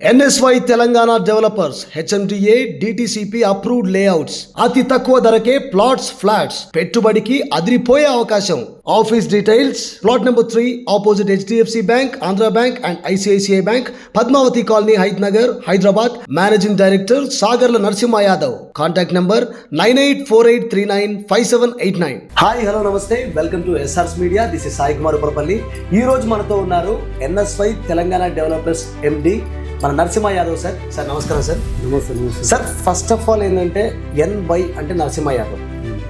NSY Telangana developers HMDA DTCP approved layouts అతి తక్కువ ధరకే ప్లాట్స్ ఫ్లాట్స్ పెట్టుబడికి అదిరిపోయే అవకాశం. Office details plot number three opposite HDFC bank Andhra bank and ICICI bank Padmavathi colony Hayath Nagar Hyderabad managing director Sagarla Narasimha Yadav contact number nine eight four eight three nine five seven eight nine hi hello నమస్తే welcome to SRS media this is Sai Kumar Uparapalli ఈ రోజు మనతో ఉన్నారు NSY Telangana developers MD మన Narasimha Yadav sir. Sir నమస్కారం sir. నమస్తే నమస్తే. Sir first of all ఏంటంటే ఎన్వై అంటే నరసింహ యాదవ్.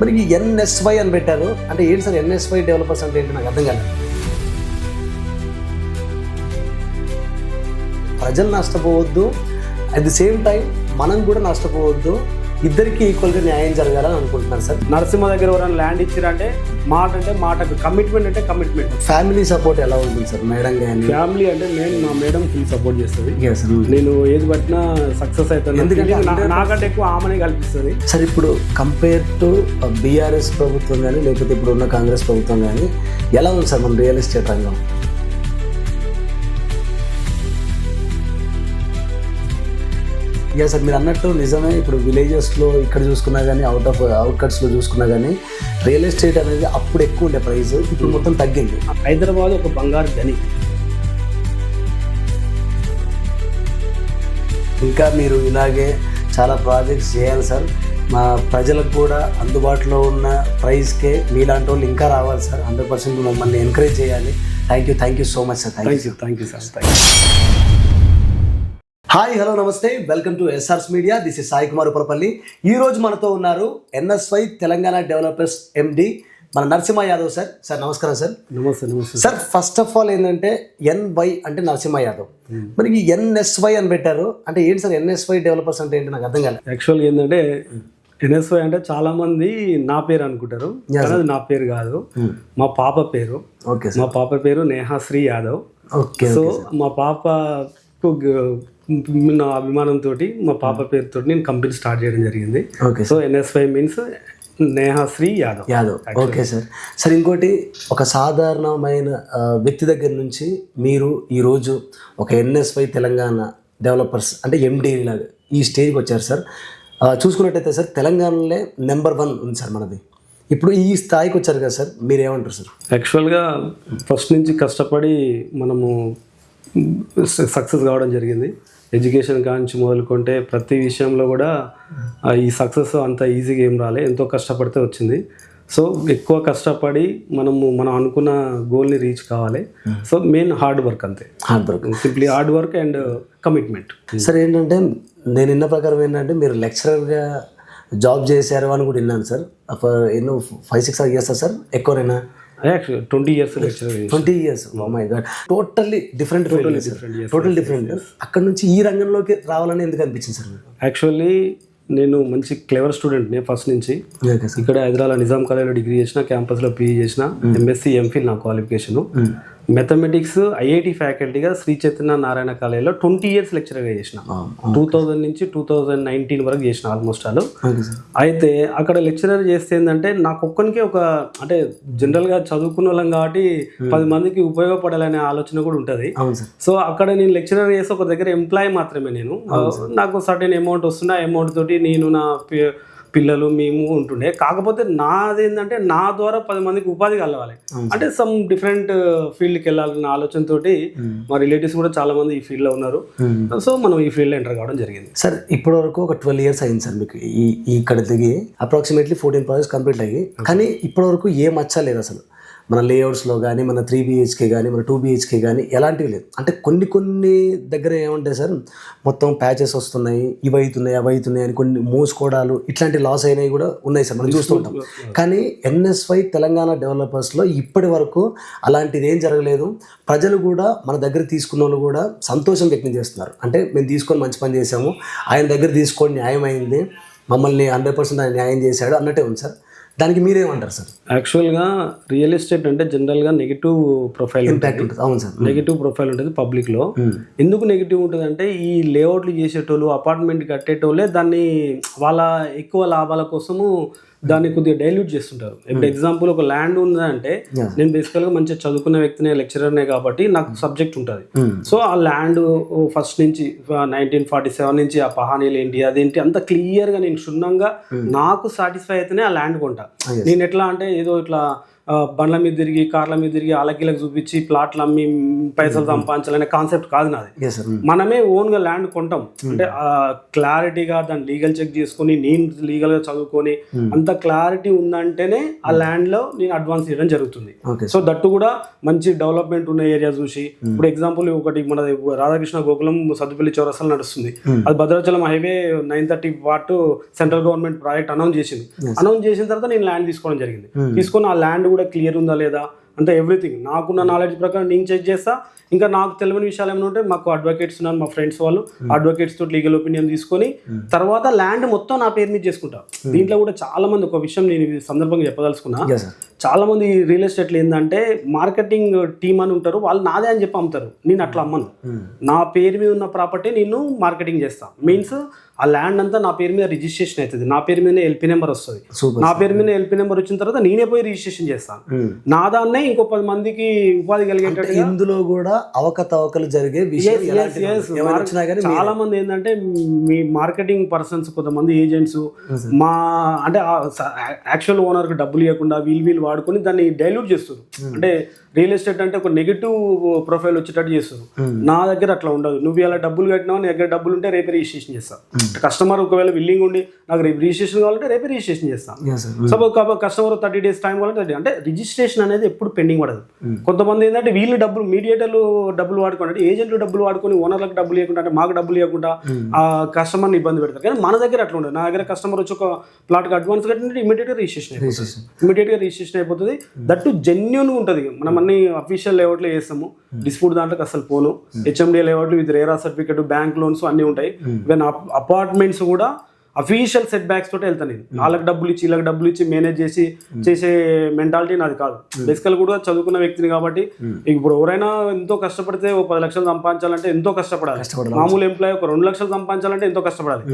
మరి ఈ ఎన్ఎస్వై అని పెట్టారు. అంటే ఏంటి సార్ ఎన్ఎస్వై డెవలపర్స్ అంటే ఏంటి? నాకు అర్థం కాలేదు. ప్రజలు నష్టపోవద్దు. అట్ ది సేమ్ టైం మనం కూడా నష్టపోవద్దు. ఇద్దరికి ఈక్వల్గా న్యాయం జరగాలని అనుకుంటున్నాను సార్. నరసింహ దగ్గర ఎవరైనా ల్యాండ్ ఇచ్చిరంటే మాట అంటే మాట కమిట్మెంట్ అంటే కమిట్మెంట్ ఫ్యామిలీ సపోర్ట్ ఎలా ఉంటుంది సార్? మేడం కానీ ఫ్యామిలీ అంటే నేను మా మేడం ఫుల్ సపోర్ట్ చేస్తుంది. నేను ఏది పట్టినా సక్సెస్ అవుతాను. ఎందుకంటే నాకంటే ఎక్కువ ఆమెనే కల్పిస్తుంది. సార్ ఇప్పుడు కంపేర్ టు బీఆర్ఎస్ ప్రభుత్వం కానీ లేకపోతే ఇప్పుడు ఉన్న కాంగ్రెస్ ప్రభుత్వం కానీ ఎలా ఉంది సార్ మన రియల్ ఎస్టేట్ రంగం? యా సార్ మీరు అన్నట్టు నిజమే ఇప్పుడు విలేజెస్లో ఇక్కడ చూసుకున్నా కానీ అవుట్ ఆఫ్ అవుట్కట్స్లో చూసుకున్నా కానీ రియల్ ఎస్టేట్ అనేది అప్పుడు ఎక్కువ ఉండే ప్రైస్ ఇప్పుడు మొత్తం తగ్గింది. హైదరాబాద్ ఒక బంగారు గని ఇంకా మీరు ఇలాగే చాలా ప్రాజెక్ట్స్ చేయాలి సార్. మా ప్రజలకు కూడా అందుబాటులో ఉన్న ప్రైస్కే మీలాంటి వాళ్ళు ఇంకా రావాలి సార్. హండ్రెడ్ పర్సెంట్ మమ్మల్ని ఎంకరేజ్ చేయాలి. Thank you thank you so much sir thank you thank you sir thank you hi hello నమస్తే. Welcome to SRS media. This is Sai Kumar Uparapalli ఈ రోజు మనతో ఉన్నారు ఎన్ఎస్వై తెలంగాణ డెవలపర్స్ ఎండి మన Narasimha Yadav sir. Sir నమస్కారం sir. నమస్తే నమస్తే. Sir first of all ఏంటంటే ఎన్వై అంటే నరసింహ యాదవ్. మరి ఈ ఎన్ఎస్వై అని పెట్టారు. అంటే ఏంటి సార్ ఎన్ఎస్వై డెవలపర్స్ అంటే ఏంటి నాకు అర్థం కాలేదు. యాక్చువల్గా ఏంటంటే ఎన్ఎస్వై అంటే చాలా మంది నా పేరు అనుకుంటారు. అది నా పేరు కాదు. మా పాప పేరు. ఓకే మా పాప పేరు నేహాశ్రీ యాదవ్. ఓకే సో మా పాపకు గ- నా అభిమానంతో మా పాప పేరుతో నేను కంపెనీ స్టార్ట్ చేయడం జరిగింది. Okay so NSY means Nehashri Yadav Yadav okay sir sir ఇంకోటి ఒక సాధారణమైన వ్యక్తి దగ్గర నుంచి మీరు ఈరోజు ఒక ఎన్ఎస్వై తెలంగాణ డెవలపర్స్ అంటే ఎండి లాగా ఈ స్టేజ్కి వచ్చారు సార్ చూసుకున్నట్టయితే సార్ తెలంగాణలో నెంబర్ వన్ ఉంది సార్ మనది. ఇప్పుడు ఈ స్థాయికి వచ్చారు కదా సార్ మీరు ఏమంటారు సార్ యాక్చువల్గా ఫస్ట్ నుంచి కష్టపడి మనము సక్సెస్ కావడం జరిగింది. ఎడ్యుకేషన్ కాంచి మొదలుకుంటే ప్రతి విషయంలో కూడా ఈ సక్సెస్ అంత ఈజీగా ఏం రాలే. ఎంతో కష్టపడితే వచ్చింది. సో ఎక్కువ కష్టపడి మనము మనం అనుకున్న గోల్ని రీచ్ కావాలి. సో మెయిన్ హార్డ్ వర్క్ అంతే. Hard work. Simply hard work and commitment. Sir ఏంటంటే నేను విన్న ప్రకారం ఏంటంటే మీరు లెక్చరర్గా జాబ్ చేశారు అని కూడా విన్నాను సార్. ఎన్నో five six years sir? ఎక్కువనైనా? Twenty years twenty years my god totally different different, total different అక్కడ నుంచి ఈ రంగంలోకి రావాలని ఎందుకు అనిపించింది సార్ యాక్చువల్లీ నేను మంచి క్లెవర్ స్టూడెంట్ని ఫస్ట్ నుంచి. ఇక్కడ హైదరాబాద్ నిజాం కాలేజ్లో డిగ్రీ చేసిన క్యాంపస్లో పీజీ చేసిన ఎంఎస్సి ఎంఫిల్ నా క్వాలిఫికేషన్ మెథమెటిక్స్ ఐఐటి ఫ్యాకల్టీగా శ్రీ చైతన్య నారాయణ కాలేజ్లో ట్వంటీ ఇయర్స్ లెక్చరర్గా చేసిన. టూ థౌజండ్ నుంచి టూ థౌజండ్ నైన్టీన్ వరకు చేసిన ఆల్మోస్ట్ ఆల్. అయితే అక్కడ లెక్చరర్ చేస్తే ఏంటంటే నాకు ఒక్కనికే ఒక అంటే జనరల్గా చదువుకున్న వాళ్ళం కాబట్టి పది మందికి ఉపయోగపడాలనే ఆలోచన కూడా ఉంటుంది. సో అక్కడ నేను లెక్చరర్ చేసి ఒక దగ్గర ఎంప్లాయ్ మాత్రమే నేను. నాకు సర్టెన్ అమౌంట్ వస్తుంది ఆ అమౌంట్ తోటి నేను నా పిల్లలు మేము ఉంటుండే. కాకపోతే నాది ఏంటంటే నా ద్వారా పది మందికి ఉపాధి కలవాలి. అంటే సమ్ డిఫరెంట్ ఫీల్డ్కి వెళ్ళాలన్న ఆలోచనతోటి మా రిలేటివ్స్ కూడా చాలా మంది ఈ ఫీల్డ్లో ఉన్నారు. సో మనం ఈ ఫీల్డ్లో ఎంటర్ కావడం జరిగింది. సార్ ఇప్పటి వరకు ఒక ట్వెల్వ్ ఇయర్స్ అయింది సార్ మీకు ఈ ఇక్కడ దిగి. అప్రాక్సిమేట్లీ ఫోర్టీన్ ప్రాజెక్ట్స్ కంప్లీట్ అయ్యి. కానీ ఇప్పటి వరకు ఏ మచ్చ లేదు అసలు. మన లేఅవుట్స్లో కానీ మన త్రీ బిహెచ్కే కానీ మన టూ బిహెచ్కే కానీ ఎలాంటివి లేదు అంటే కొన్ని కొన్ని దగ్గర ఏముంటాయి సార్? మొత్తం ప్యాచెస్ వస్తున్నాయి ఇవి అవుతున్నాయి అవి అవుతున్నాయి అని కొన్ని మోసుకోవడాలు ఇట్లాంటి లాస్ అయినవి కూడా ఉన్నాయి సార్. మనం చూస్తూ ఉంటాం. కానీ ఎన్ఎస్వై తెలంగాణ డెవలపర్స్లో ఇప్పటి వరకు అలాంటిది ఏం జరగలేదు. ప్రజలు కూడా మన దగ్గర తీసుకున్న వాళ్ళు కూడా సంతోషం వ్యక్తం చేస్తున్నారు. అంటే మేము తీసుకొని మంచి పని చేసాము ఆయన దగ్గర తీసుకొని న్యాయం అయింది మమ్మల్ని హండ్రెడ్ పర్సెంట్ ఆయన న్యాయం చేశాడు అన్నట్టే ఉంది సార్. దానికి మీరేమంటారు సార్? యాక్చువల్గా రియల్ ఎస్టేట్ అంటే జనరల్గా నెగిటివ్ ప్రొఫైల్ ఇంపాక్ట్ ఉంటుంది. అవును సార్. నెగిటివ్ ప్రొఫైల్ ఉంటుంది పబ్లిక్లో. ఎందుకు నెగిటివ్ ఉంటుంది అంటే ఈ లేఅవుట్లు చేసేటోళ్ళు అపార్ట్మెంట్ కట్టేటోళ్ళే దాన్ని వాళ్ళ ఎక్కువ లాభాల కోసము దాన్ని కొద్దిగా డైల్యూట్ చేస్తుంటారు ఇప్పుడు ఎగ్జాంపుల్ ఒక ల్యాండ్ ఉందంటే Yeah. నేను బేసికల్గా మంచిగా చదువుకున్న వ్యక్తినే లెక్చరర్నే కాబట్టి నాకు సబ్జెక్ట్ ఉంటుంది Hmm. సో ఆ ల్యాండ్ ఫస్ట్ నుంచి నైన్టీన్ ఫార్టీ సెవెన్ నుంచి ఆ పహానీలు ఏంటి అదేంటి అంత క్లియర్గా నేను క్షుణ్ణంగా నాకు సాటిస్ఫై అయితేనే ఆ ల్యాండ్ కొంటా yes. నేను ఎట్లా అంటే ఏదో ఇట్లా బండ్ల మీద తిరిగి కార్ల మీద తిరిగి అలకిలకు చూపించి ప్లాట్లు అమ్మి పైసలు సంపాదించాలనే కాన్సెప్ట్ కాదు నాది. మనమే ఓన్గా ల్యాండ్ కొంటాం. అంటే క్లారిటీగా దాన్ని లీగల్ చెక్ చేసుకొని నేను లీగల్గా చదువుకొని అంత క్లారిటీ ఉందంటేనే ఆ ల్యాండ్లో నేను అడ్వాన్స్ చేయడం జరుగుతుంది. సో దట్టు కూడా మంచి డెవలప్మెంట్ ఉన్న ఏరియా చూసి ఇప్పుడు ఎగ్జాంపుల్ ఒకటి మన రాధాకృష్ణ గోకులం సద్దుపల్లి చౌరస్తాలు నడుస్తుంది. అది Bhadrachalam highway nine thirty what central government project announce చేసింది. అనౌన్స్ చేసిన తర్వాత నేను ల్యాండ్ తీసుకోవడం జరిగింది. తీసుకొని ఆ ల్యాండ్ కూడా క్లియర్ ఉందా లేదా? అంటే ఎవ్రీథింగ్ నాకున్న నాలెడ్జ్ ప్రకారం నేను చెక్ చేస్తా. ఇంకా నాకు తెలియని విషయాలు ఏమైనా ఉంటే మాకు అడ్వకేట్స్ ఉన్నారు మా ఫ్రెండ్స్ వాళ్ళు. అడ్వకేట్స్ తోటి లీగల్ ఒపీనియన్ తీసుకొని తర్వాత ల్యాండ్ మొత్తం నా పేరు మీద చేసుకుంటా. దీంట్లో కూడా చాలా మంది ఒక విషయం నేను సందర్భంగా చెప్పదలుచుకున్నా. ఎస్ సార్ చాలా మంది రియల్ ఎస్టేట్లు ఏంటంటే మార్కెటింగ్ టీమ్ అని ఉంటారు వాళ్ళు నాదే అని చెప్పి అమ్ముతారు. నేను అట్లా అమ్మను. నా పేరు మీద ఉన్న ప్రాపర్టీ నేను మార్కెటింగ్ చేస్తా. మీన్స్ ఆ ల్యాండ్ అంతా నా పేరు మీద రిజిస్ట్రేషన్ అవుతుంది. నా పేరు మీద ఎల్పీ నెంబర్ వస్తుంది. నా పేరు మీద ఎల్పీ నెంబర్ వచ్చిన తర్వాత నేనే పోయి రిజిస్ట్రేషన్ చేస్తాను నా దాన్నే ఇంకో పది మందికి ఉపాధి కలిగేటట్టు ఇందులో కూడా అవకతవకలు జరిగే విషయం చాలా మంది ఏంటంటే మీ మార్కెటింగ్ పర్సన్స్ కొంతమంది ఏజెంట్స్ మా అంటే యాక్చువల్ ఓనర్కి డబ్బులు ఇవ్వకుండా వీళ్ళు వీళ్ళు వాడుకొని దాన్ని డైల్యూట్ చేస్తారు అంటే రియల్ ఎస్టేట్ అంటే ఒక నెగిటివ్ ప్రొఫైల్ వచ్చేటట్టు చేస్తారు నా దగ్గర అట్లా ఉండదు. నువ్వు ఇలా డబ్బులు కట్టినావు నీ దగ్గర డబ్బులు ఉంటే రేపే రిజిస్ట్రేషన్ చేస్తా. కస్టమర్ ఒకవేళ విల్లింగ్ ఉండి నాకు రేపు రిజిస్ట్రేషన్ కావాలంటే రేపే రిజిస్ట్రేషన్ చేస్తాను. Suppose customer thirty days time కావాలంటే 30 అంటే రిజిస్ట్రేషన్ అనేది ఎప్పుడు పెండింగ్ పడదు. కొంతమంది ఏంటంటే వీళ్ళు డబ్బులు మీడియేటర్లు డబ్బులు వాడుకొని అంటే ఏజెంట్లు డబ్బులు వాడుకొని ఓనర్లకు డబ్బులు ఇవ్వకుండా అంటే మాకు డబ్బులు ఇవ్వకుండా ఆ కస్టమర్ని ఇబ్బంది పెడతారు. కానీ మన దగ్గర అట్లా ఉండదు. నా దగ్గర కస్టమర్ వచ్చి ఒక ప్లాట్కి అడ్వాన్స్ కట్టినట్టు ఇమీడియట్గా రిజిస్ట్రేషన్ అయిపోతుంది. ఇమీడియట్గా రిజిస్ట్రేషన్ అయిపోతుంది. దట్టు జెన్యున్గా ఉంటుంది. మనం అన్ని అఫీషియల్ లేఅవుట్లో చేస్తాము. డిస్ప్యూట్ దాంట్లోకి అసలు పోను. HMD layout with RERA certificate bank loans అన్నీ ఉంటాయి. ఈవెన్ అపార్ట్మెంట్స్ కూడా అఫీషియల్ సెట్ బ్యాక్స్ తోటి వెళ్తాను నేను. వాళ్ళకి డబ్బులు ఇచ్చి వీళ్ళకి డబ్బులు ఇచ్చి మేనేజ్ చేసి చేసే మెంటాలిటీ నాది కాదు. బేసికల్ కూడా చదువుకున్న వ్యక్తిని కాబట్టి ఇప్పుడు ఎవరైనా ఎంతో కష్టపడితే ఒక పది లక్షలు సంపాదించాలంటే ఎంతో కష్టపడాలి. మామూలు ఎంప్లాయ్ ఒక రెండు లక్షలు సంపాదించాలంటే ఎంతో కష్టపడాలి.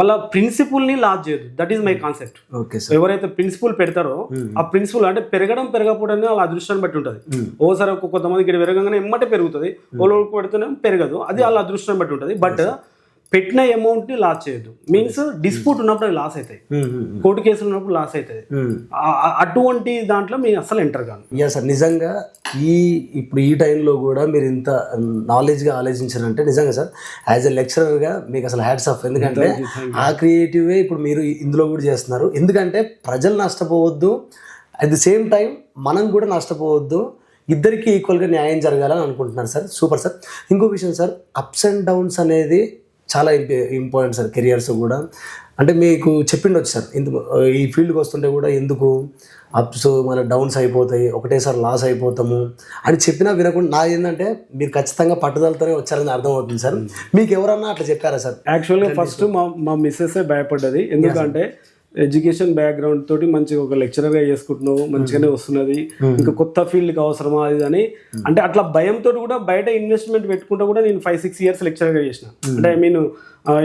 వాళ్ళ ప్రిన్సిపుల్ని లాస్ చేయదు. దట్ ఈస్ మై కాన్సెప్ట్ ఎవరైతే ప్రిన్సిపల్ పెడతారో ఆ ప్రిన్సిపల్ అంటే పెరగడం పెరగకపోవడం వాళ్ళ అదృష్టాన్ని బట్టి ఉంటుంది. ఓసారి కొంతమంది ఇక్కడ పెరగగానే ఎమ్మటే పెరుగుతుంది. ఓలోకి పెడితేనే పెరగదు. అది వాళ్ళ అదృష్టాన్ని బట్టి ఉంటుంది. బట్ పెట్టిన అమౌంట్ని లాస్ చేయొద్దు. మీన్స్ డిస్ప్యూట్ ఉన్నప్పుడు అవి లాస్ అవుతాయి కోర్టు కేసులు ఉన్నప్పుడు లాస్ ఆ- అటువంటి దాంట్లో మీరు అసలు ఎంటర్ కాను యా సార్ నిజంగా ఈ ఇప్పుడు ఈ టైంలో కూడా మీరు ఇంత నాలెడ్జ్గా ఆలోచించారంటే నిజంగా సార్ యాజ్ ఎ లెక్చరర్గా మీకు అసలు హ్యాట్స్ ఆఫ్ ఎందుకంటే ఆ క్రియేటివే ఇప్పుడు మీరు ఇందులో కూడా చేస్తున్నారు. ఎందుకంటే ప్రజలు నష్టపోవద్దు. అట్ ది సేమ్ టైం మనం కూడా నష్టపోవద్దు. ఇద్దరికి ఈక్వల్గా న్యాయం జరగాలని అనుకుంటున్నారు సార్ సూపర్ సార్ ఇంకో విషయం సార్ అప్స్ అండ్ డౌన్స్ అనేది చాలా ఇంపార్టెంట్ సార్ కెరియర్స్ కూడా. అంటే మీకు చెప్పిండొచ్చు సార్ ఇందుకు ఈ ఫీల్డ్కి వస్తుంటే కూడా ఎందుకు అప్స్ మన డౌన్స్ అయిపోతాయి ఒకటేసారి లాస్ అయిపోతాము అని చెప్పినా వినకుండా నా ఏంటంటే మీరు ఖచ్చితంగా పట్టుదలతోనే వచ్చారని అర్థమవుతుంది సార్. మీకు ఎవరన్నా అట్లా చెప్పారా సార్? యాక్చువల్గా ఫస్ట్ మా మా మిస్సెస్ భయపడ్డది. ఎందుకంటే ఎడ్యుకేషన్ బ్యాక్గ్రౌండ్ తోటి మంచిగా ఒక లెక్చరర్గా చేసుకుంటున్నావు మంచిగానే వస్తున్నది. ఇంకా కొత్త ఫీల్డ్కి అవసరమా అది అని. అంటే అట్లా భయంతో కూడా బయట ఇన్వెస్ట్మెంట్ పెట్టుకుంటా కూడా నేను ఫైవ్ సిక్స్ ఇయర్స్ లెక్చరర్గా చేసిన. అంటే ఐ మీన్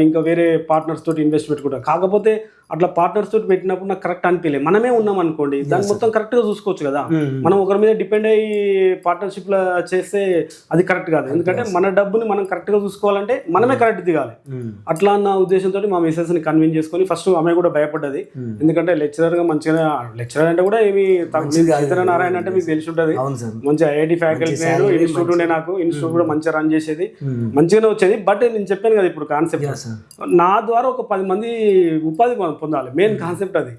ఇంకా వేరే పార్ట్నర్స్ తోటి ఇన్వెస్ట్ పెట్టుకుంటా. కాకపోతే అట్లా పార్ట్నర్స్ తోటి పెట్టినప్పుడు నాకు కరెక్ట్ అనిపించలేదు మనమే ఉన్నాం అనుకోండి. దాన్ని మొత్తం కరెక్ట్గా చూసుకోవచ్చు కదా. మనం ఒకరి మీద డిపెండ్ అయ్యి పార్ట్నర్షిప్లో చేస్తే అది కరెక్ట్ కాదు. ఎందుకంటే మన డబ్బుని మనం కరెక్ట్గా చూసుకోవాలంటే మనమే కరెక్ట్ దిగాలి. అట్లా అన్న ఉద్దేశంతో మా మిసెస్ని కన్విన్స్ చేసుకొని ఫస్ట్ ఆమె కూడా భయపడ్డది. ఎందుకంటే లెక్చరర్గా మంచిగా లెక్చరర్ అంటే కూడా ఏమి సత్యనారాయణ అంటే మీకు తెలిసి ఉంటది. మంచి ఐఐటి ఫ్యాకల్టీ ఇన్స్టిట్యూట్ ఉండే నాకు. ఇన్స్టిట్యూట్ కూడా మంచిగా రన్ చేసేది. మంచిగానే వచ్చేది. బట్ నేను చెప్పాను కదా ఇప్పుడు కాన్సెప్ట్ నా ద్వారా ఒక పది మంది ఉపాధి పొందాలి. మెయిన్ కాన్సెప్ట్ అది.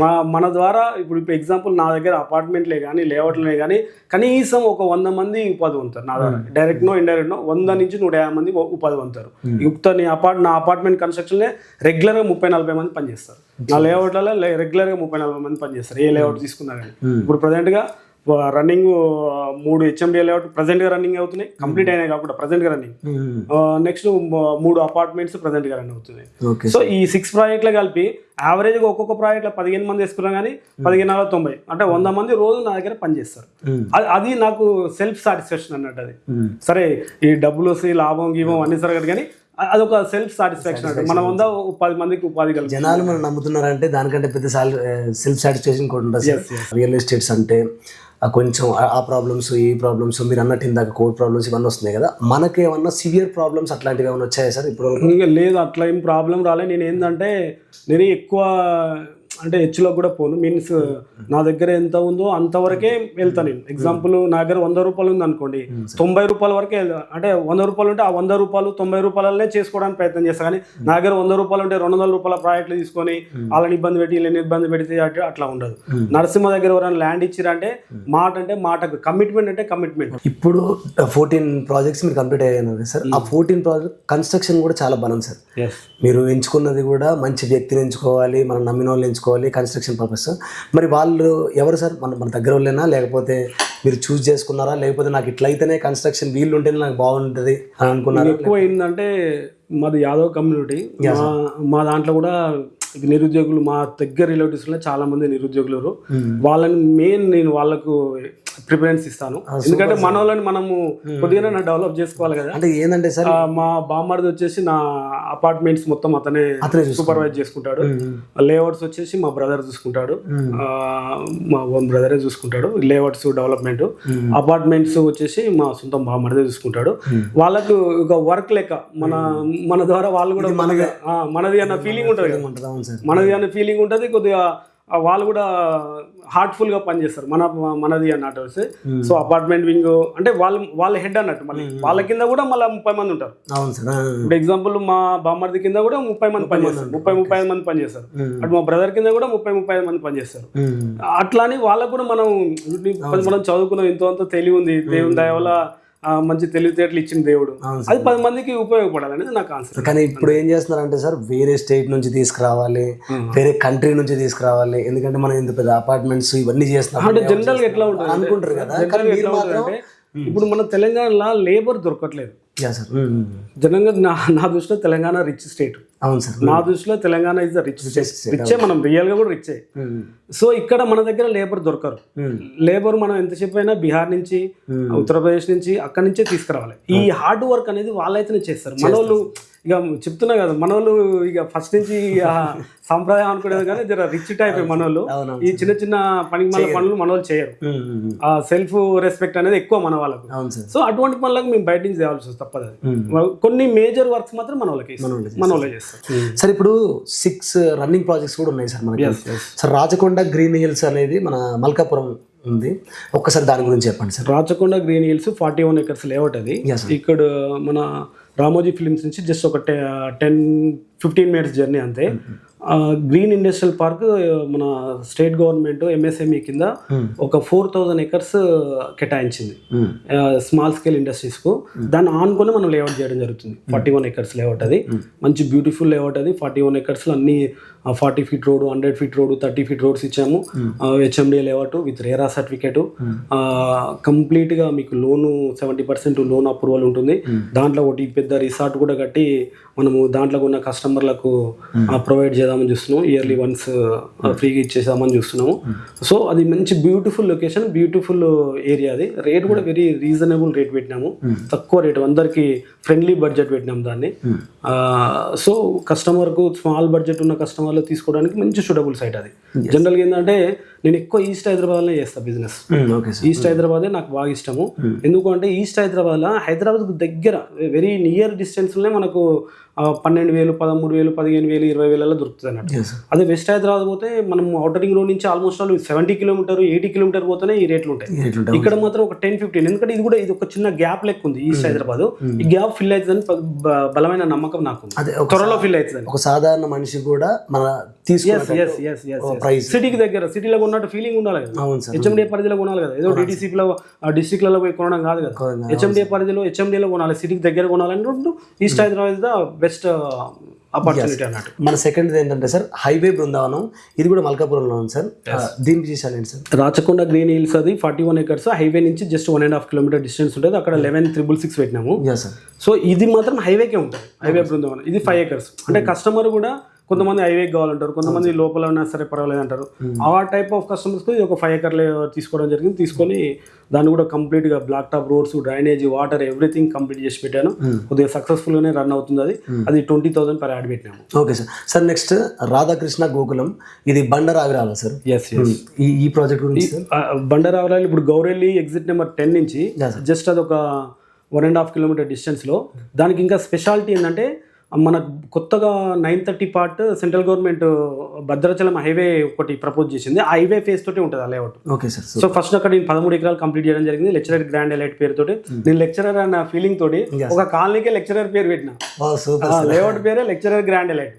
మా మన ద్వారా ఇప్పుడు ఇప్పుడు ఎగ్జాంపుల్ నా దగ్గర అపార్ట్మెంట్లే కానీ లేఅవుట్లే కానీ కనీసం ఒక వంద మంది ఉపాధి పొందుతారు నా ద్వారా. డైరెక్ట్ నో ఇండైరెక్ట్ నో వంద నుంచి నూట యాభై మంది ఉపాధి పొందుతారు. యుక్త నీ అపార్ట్ నా అపార్ట్మెంట్ కన్స్ట్రక్షన్లే రెగ్యులర్గా ముప్పై నలభై మంది పనిచేస్తారు. నా లేఅవుట్లలో రెగ్యులర్గా ముప్పై నలభై మంది పనిచేస్తారు. ఏ లేఅవుట్ తీసుకున్నా కానీ ఇప్పుడు ప్రజెంట్గా రన్నింగ్ మూడు హెచ్ఎండి లేఅవుట్ ప్రజెంట్గా రన్నింగ్ అవుతున్నాయి. కంప్లీట్ అయినాయి కాకుండా ప్రజెంట్గా రన్నింగ్ నెక్స్ట్ మూడు అపార్ట్మెంట్స్ ప్రజెంట్గా రన్ అవుతున్నాయి. సో ఈ సిక్స్ ప్రాజెక్టులు కలిపి యావరేజ్గా ఒక్కొక్క ప్రాజెక్ట్లో పదిహేను మంది వేసుకున్నా కానీ పదిహేను వందల తొంభై అంటే వంద మంది రోజు నా దగ్గర పనిచేస్తారు. అది అది నాకు సెల్ఫ్ సాటిస్ఫాక్షన్ అన్నట్టు అది. సరే ఈ డబ్బులు వస్తాయి లాభం గీవం అన్ని సరగదు కానీ అదొక సెల్ఫ్ సాటిస్ఫాక్షన్ అంటే మనం ఓ పది మందికి ఉపాధి కలిగి జనాలు మనం నమ్ముతున్నారంటే దానికంటే పెద్ద సెల్ఫ్ సాటిస్ఫాక్షన్ కూడా ఉంటుంది రియల్ ఎస్టేట్స్ అంటే కొంచెం ఆ- ప్రాబ్లమ్స్ ఈ ప్రాబ్లమ్స్ మీరు అన్నట్టు ఇందాక కోడ్ ప్రాబ్లమ్స్ ఇవన్నీ వస్తున్నాయి కదా. మనకి ఏమన్నా సివియర్ ప్రాబ్లమ్స్ అట్లాంటివి ఏమైనా వచ్చాయా సార్? ఇప్పుడు ఇంకా లేదు అట్లా ఏం ప్రాబ్లం రాలే. నేను ఏంటంటే నేను ఎక్కువ అంటే హెచ్చులో కూడా పోను. మీన్స్ నా దగ్గర ఎంత ఉందో అంతవరకే వెళ్తాను నేను. ఎగ్జాంపుల్ నా దగ్గర వంద రూపాయలు ఉంది అనుకోండి తొంభై రూపాయల వరకే వెళ్తా. అంటే వంద రూపాయలు ఉంటే ఆ వంద రూపాయలు తొంభై రూపాయలనే చేసుకోవడానికి ప్రయత్నం చేస్తాను కానీ నా దగ్గర వంద రూపాయలు ఉంటే రెండు వందల రూపాయల ప్రాజెక్టులు తీసుకొని వాళ్ళని ఇబ్బంది పెట్టి వీళ్ళని ఇబ్బంది పెడితే అటు అట్లా ఉండదు. నరసింహ దగ్గర ఎవరైనా ల్యాండ్ ఇచ్చిరంటే మాట అంటే మాటకు కమిట్మెంట్ అంటే కమిట్మెంట్ ఇప్పుడు ఫోర్టీన్ ప్రాజెక్ట్స్ మీరు కంప్లీట్ అయ్యాను సార్. ఆ ఫోర్టీన్ ప్రాజెక్ట్ కన్స్ట్రక్షన్ కూడా చాలా బలం సార్. మీరు ఎంచుకున్నది కూడా మంచి వ్యక్తిని ఎంచుకోవాలి మనం నమ్మిన వాళ్ళు ఎంచుకోవాలి. కన్స్ట్రక్షన్ పర్పస్ మరి వాళ్ళు ఎవరు సార్? మన మన దగ్గర వాళ్ళేనా? లేకపోతే మీరు చూస్ చేసుకున్నారా? లేకపోతే నాకు ఇట్లయితేనే కన్స్ట్రక్షన్ వీళ్ళు ఉంటేనే నాకు బాగుంటుంది అని అనుకున్నారు? ఎక్కువ ఏంటంటే మాది యాదవ్ కమ్యూనిటీ మా దాంట్లో కూడా నిరుద్యోగులు మా దగ్గర రిలేటివ్స్లో చాలా మంది నిరుద్యోగులు ఉన్నారు. వాళ్ళని మెయిన్ నేను వాళ్ళకు ప్రిఫరెన్స్ ఇస్తాను. ఎందుకంటే మన వాళ్ళని మనము కొద్దిగా డెవలప్ చేసుకోవాలి కదా. అంటే ఏంటంటే సార్? మా బామ్మర్ది వచ్చేసి నా అపార్ట్మెంట్స్ మొత్తం అతనే. సూపర్వైజ్ చేసుకుంటాడు. లేఅవుట్స్ వచ్చేసి మా బ్రదర్ చూసుకుంటాడు. మా బ్రదరే చూసుకుంటాడు. లేఅవుట్స్ డెవలప్మెంట్ అపార్ట్మెంట్స్ వచ్చేసి మా సొంతం బామ్మర్దే చూసుకుంటాడు. వాళ్ళకు ఒక వర్క్ లెక్క మన మన ద్వారా వాళ్ళు కూడా మనది. మనది అన్న ఫీలింగ్ ఉంటుంది మనది అన్న ఫీలింగ్ ఉంటుంది కొద్దిగా వాళ్ళు కూడా హార్ట్ఫుల్గా పనిచేస్తారు. మన మనది అన్నట్టు వస్తే. సో అపార్ట్మెంట్ వింగ్ అంటే వాళ్ళు వాళ్ళ హెడ్ అన్నట్టు మళ్ళీ. వాళ్ళ కింద కూడా మళ్ళీ ముప్పై మంది ఉంటారు. అవును సార్. ఆ, ఇప్పుడు ఎగ్జాంపుల్ మా బామ్మర్ది కింద కూడా ముప్పై మంది పనిచేస్తారు. ముప్పై ముప్పై ఐదు మంది పనిచేస్తారు. అటు మా బ్రదర్ కింద కూడా ముప్పై ముప్పై ఐదు మంది పనిచేస్తారు. ఉమ్. అట్లా అని వాళ్ళకు కూడా మనం మనం చదువుకున్నాం ఎంతో అంత తెలివి ఉంది. దేవుని దయ వల్ల మంచి తెలివితేటలు ఇచ్చిన దేవుడు. అది పది మందికి ఉపయోగపడాలి అనేది నా కాన్సెప్ట్ కానీ ఇప్పుడు ఏం చేస్తున్నారంటే సార్ వేరే స్టేట్ నుంచి తీసుకురావాలి వేరే కంట్రీ నుంచి తీసుకురావాలి. ఎందుకంటే మనం ఇంత పెద్ద అపార్ట్మెంట్స్ ఇవన్నీ చేస్తున్నాం. అంటే జనరల్ ఎట్లా ఉంటుంది? అనుకుంటారు కదా. ఇప్పుడు మన తెలంగాణలో లేబర్ దొరకట్లేదు. జనంగా నా నా దృష్టిలో తెలంగాణ రిచ్ స్టేట్ అవును సార్. నా దృష్టిలో తెలంగాణ ఇస్ ద రిచ్ రిచ్చే మనం రియల్గా కూడా ఉమ్. సో ఇక్కడ మన దగ్గర లేబర్ దొరకరు. లేబర్ మనం ఎంతసేపు అయినా బీహార్ నుంచి ఉత్తరప్రదేశ్ నుంచి అక్కడి నుంచే తీసుకురావాలి. ఈ హార్డ్ వర్క్ అనేది వాళ్ళైతేనే చేస్తారు. మనోళ్ళు ఇక చెప్తున్నా కదా మనోళ్ళు ఇక ఫస్ట్ నుంచి సాంప్రదాయం అనుకునేది కానీ జర రిచ్ టైప్ మనోళ్ళు. ఈ చిన్న చిన్న పనికి మన పనులు మనోళ్ళు చేయరు. ఆ సెల్ఫ్ రెస్పెక్ట్ అనేది ఎక్కువ మన వాళ్ళకు. సో అటువంటి పనులకు మేము బయట నుంచి చేయాల్సి వస్తుంది తప్పదు కొన్ని మేజర్ వర్క్స్ మాత్రం మన వాళ్ళకి. మన వాళ్ళే చేస్తాం సార్ ఇప్పుడు సిక్స్ రన్నింగ్ ప్రాజెక్ట్స్ కూడా ఉన్నాయి సార్ మనకి. సార్ రాచకొండ గ్రీన్ హిల్స్ అనేది మన మల్కాపురం ఉంది. ఒక్కసారి దాని గురించి చెప్పండి sir. Rachakonda green hills forty one acres layout అది. ఇక్కడ మన రామోజీ ఫిలిమ్స్ నుంచి జస్ట్ ఒక టెన్ ఫిఫ్టీన్ మినిట్స్ జర్నీ అంతే. గ్రీన్ ఇండస్ట్రియల్ పార్క్ మన స్టేట్ గవర్నమెంట్ ఎంఎస్ఎంఈ కింద ఒక ఫోర్ థౌజండ్ ఎకర్స్ కేటాయించింది. స్మాల్ స్కేల్ ఇండస్ట్రీస్కు దాన్ని ఆనుకొని మనం లేఅవుట్ చేయడం జరుగుతుంది. ఫార్టీ వన్ ఎకర్స్ లేఅవుట్ అది. మంచి బ్యూటిఫుల్ లేఅవుట్ అది. ఫార్టీ వన్ ఎకర్స్లో అన్ని forty feet road hundred feet road thirty feet roads ఇచ్చాము. HMD layout with RERA certificate కంప్లీట్గా మీకు loan seventy percent loan approval ఉంటుంది. దాంట్లో ఒకటి పెద్ద రిసార్ట్ కూడా కట్టి మనము దాంట్లో ఉన్న కస్టమర్లకు ప్రొవైడ్ చేద్దామని చూస్తున్నాం ఇయర్లీ వన్స్ ఫ్రీగా ఇచ్చేసామని చూస్తున్నాము. సో అది మంచి బ్యూటిఫుల్ లొకేషన్ బ్యూటిఫుల్ ఏరియా అది. రేట్ కూడా వెరీ రీజనబుల్ రేట్ పెట్టినాము. తక్కువ రేట్ అందరికి ఫ్రెండ్లీ బడ్జెట్ పెట్టినాము దాన్ని. సో కస్టమర్కు స్మాల్ బడ్జెట్ ఉన్న కస్టమర్లు తీసుకోవడానికి మంచి సూటబుల్ సైట్ అది. జనరల్గా ఏంటంటే నేను ఎక్కువ ఈస్ట్ హైదరాబాద్లో చేస్తాను బిజినెస్ ఈస్ట్ హైదరాబాదే నాకు బాగా ఇష్టము. ఎందుకు అంటే ఈస్ట్ హైదరాబాద్లో హైదరాబాద్ దగ్గర వెరీ నియర్ డిస్టెన్స్లోనే మనకు ఆ, పన్నెండు వేలు పదమూడు వేలు పదిహేను వేలు ఇరవై వేలలో దొరుకుతుంది అన్నట్టు. అదే వెస్ట్ హైదరాబాద్ పోతే మనం అవుటర్ రింగ్ రోడ్ నుంచి almost all seventy kilometer eighty kilometer పోతేనే ఈ రేట్లు ఉంటాయి. ఇక్కడ మాత్రం ఒక టెన్ ఫిఫ్టీన్ ఎందుకంటే ఇది కూడా ఇది ఒక చిన్న గ్యాప్ లెక్క ఉంది ఈస్ట్ హైదరాబాద్ ఈ గ్యాప్ ఫిల్ అవుతుందని బలమైన నమ్మకం నాకు త్వరలో ఫిల్ అవుతుందని. ఒక సాధారణ మనిషి కూడా మన ప్రైస్ సిటీకి దగ్గర సిటీలో ఉన్నట్టు ఫీలింగ్ ఉండాలి కదా. అవును సార్ హెచ్ఎండిఏ పరిధిలో కొనాలి కదా. ఏదో డిటిసిపిలో డిస్ట్రిక్ట్లలో పోయి కొనడం కాదు కదా. హెచ్ఎండిఏ పరిధిలో హెచ్ఎండిఏలో కొనాలి సిటీకి దగ్గర కొనాలని east Hyderabad is the best opportunity అన్నట్టు. మన సెకండ్ ఏంటంటే సార్ హైవే బృందావనం. ఇది కూడా మల్కాపురంలో ఉంది సార్. ఆ, దీని విశేషాలు ఏంటి సార్? రాచకొండ గ్రీన్ హిల్స్ అది ఫార్టీ వన్ ఎకర్స్ హైవే నుంచి just one and half kilometer distance ఉంటుంది. అక్కడ లెవెన్ త్రిబుల్ సిక్స్ పెట్టినాము. సో ఇది మాత్రం హైవేకే ఉంటుంది. హైవే బృందావనం. ఇది ఫైవ్ ఎకర్స్ అంటే కస్టమర్ కూడా కొంతమంది హైవే కావాలంటారు కొంతమంది లోపల ఉన్నా సరే పర్వాలేదు అంటారు. ఆ టైప్ ఆఫ్ కస్టమర్స్కి ఒక ఫైవ్ ఎకర్ తీసుకోవడం జరిగింది. తీసుకొని దాన్ని కూడా కంప్లీట్గా black top roads drainage water everything complete చేసి పెట్టాను. కొద్దిగా సక్సెస్ఫుల్గానే రన్ అవుతుంది అది. అది ట్వంటీ థౌసండ్ పర్ యాడ్ పెట్టినాము. Okay sir. Sir next Radhakrishna Gokulam. ఇది బండర్ రావాలా సార్ ఎస్ ఈ ఈ ప్రాజెక్ట్ గురించి సార్? బండరావరాలు ఇప్పుడు గౌరెల్లి ఎగ్జిట్ నెంబర్ టెన్ నుంచి. జస్ట్ అది ఒక వన్ అండ్ హాఫ్ కిలోమీటర్ డిస్టెన్స్లో దానికి ఇంకా స్పెషాలిటీ ఏంటంటే మనకు కొత్తగా nine thirty part central government Bhadrachalam highway ఒకటి ప్రపోజ్ చేసింది. ఆ హైవే ఫేస్ తోటి ఉంటుంది ఆ layout okay sir so first అక్కడ నేను పదమూడు ఎకరాలు కంప్లీట్ చేయడం జరిగింది. లెక్చరర్ గ్రాండ్ ఎలైట్ పేరుతోటి. నేను లెక్చరర్ అన్న ఫీలింగ్ తోటి ఒక కాలనీకే లెక్చరర్ పేరు పెట్టిన. లేఅవుట్ పేరే లెక్చరర్ గ్రాండ్ ఎలైట్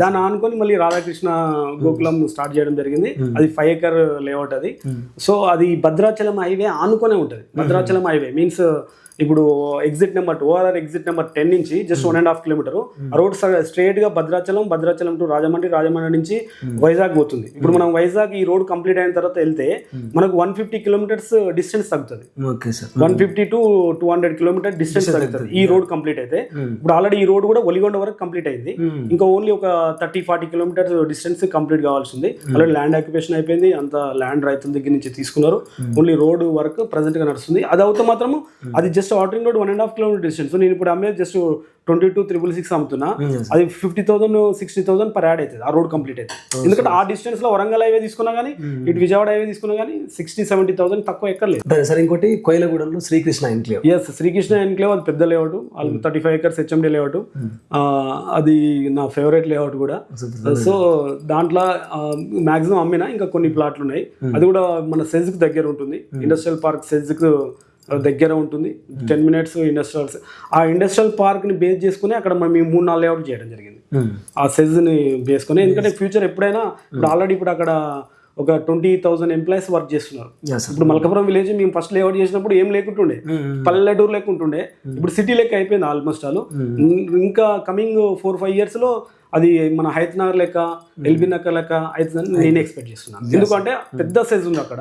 దాన్ని ఆనుకొని మళ్ళీ రాధాకృష్ణ గోకులం స్టార్ట్ చేయడం జరిగింది. అది ఫైవ్ ఎకర్ లేఅవుట్ అది. సో అది భద్రాచలం హైవే ఆనుకొనే ఉంటుంది. భద్రాచలం హైవే మీన్స్ ఇప్పుడు exit number ORR exit number ten నుంచి just one and half kilometer road స్ట్రేట్గా భద్రాచలం భద్రాచలం టు రాజమండ్రి రాజమండ్రి నుంచి వైజాగ్ పోతుంది. ఇప్పుడు మనం వైజాగ్ ఈ రోడ్ కంప్లీట్ అయిన తర్వాత వెళ్తే మనకు వన్ ఫిఫ్టీ కిలోమీటర్స్ డిస్టెన్స్ తగ్గుతుంది. One fifty to two hundred kilometer distance తగ్గుతుంది. ఈ రోడ్ కంప్లీట్ అయితే ఇప్పుడు ఆల్రెడీ ఈ రోడ్ కూడా ఒలిగొండ వరకు కంప్లీట్ అయింది. ఇంకా ఓన్లీ ఒక thirty forty kilometers distance complete కావాల్సింది. ఆల్రెడీ ల్యాండ్ ఆక్యుపేషన్ అయిపోయింది. అంత ల్యాండ్ రైతుల దగ్గర నుంచి తీసుకున్నారు. ఓన్లీ రోడ్ వర్క్ ప్రజెంట్గా నడుస్తుంది. అది అవుతే మాత్రము అది just outer ring road one and half kilometer distance నేను ఇప్పుడు అమ్మేది just twenty two triple six అమ్ముతున్నా అది fifty thousand sixty thousand per yard అవుతుంది. ఆ రోడ్ కంప్లీట్ అవుతుంది ఎందుకంటే ఆ డిస్టెన్స్లో వరంగల్ హైవే తీసుకున్నా కానీ ఇటు విజయవాడ హైవే తీసుకున్నా కానీ సిక్స్టీ సెవెంటీ థౌసండ్ తక్కువ ఎక్కర్లేదు. సరే సార్ ఇంకోటి కోయిలగూడెంలో Srikrishna enclave. Yes Srikrishna enclave అది పెద్ద layout thirty five acres HMD layout అది నా ఫేవరెట్ లేఅవుట్ కూడా. సో దాంట్లో మాక్సిమం అమ్మిన ఇంకా కొన్ని ప్లాట్లు ఉన్నాయి. అది కూడా మన సెజ్కి దగ్గర ఉంటుంది. ఇండస్ట్రియల్ పార్క్ సెజ్కి దగ్గర ఉంటుంది. టెన్ మినిట్స్ ఇండస్ట్రియల్ ఆ ఇండస్ట్రియల్ పార్క్ని బేస్ చేసుకుని అక్కడ మనం ఈ మూడు నాలుగు లేఅవుట్ చేయడం జరిగింది. ఆ సెజ్ని బేసుకొని ఎందుకంటే ఫ్యూచర్ ఎప్పుడైనా ఇప్పుడు ఆల్రెడీ ఇప్పుడు అక్కడ ఒక ట్వంటీ థౌసండ్ ఎంప్లాయీస్ వర్క్ చేస్తున్నారు. ఇప్పుడు మల్కాపురం విలేజ్ మేము ఫస్ట్ లేఅవుట్ చేసినప్పుడు ఏం లేకుంటుండే. పల్లెటూరు లెక్క ఉంటుండే. ఇప్పుడు సిటీ లెక్క అయిపోయింది ఆల్మోస్ట్ ఆల్ ఇంకా కమింగ్ ఫోర్ ఫైవ్ ఇయర్స్లో అది మన హైత్ నగర్ లెక్క ఎల్బీ నగర్ లెక్క అవుతుందని నేను ఎక్స్పెక్ట్ చేస్తున్నాను ఎందుకంటే పెద్ద సైజ్ ఉంది అక్కడ.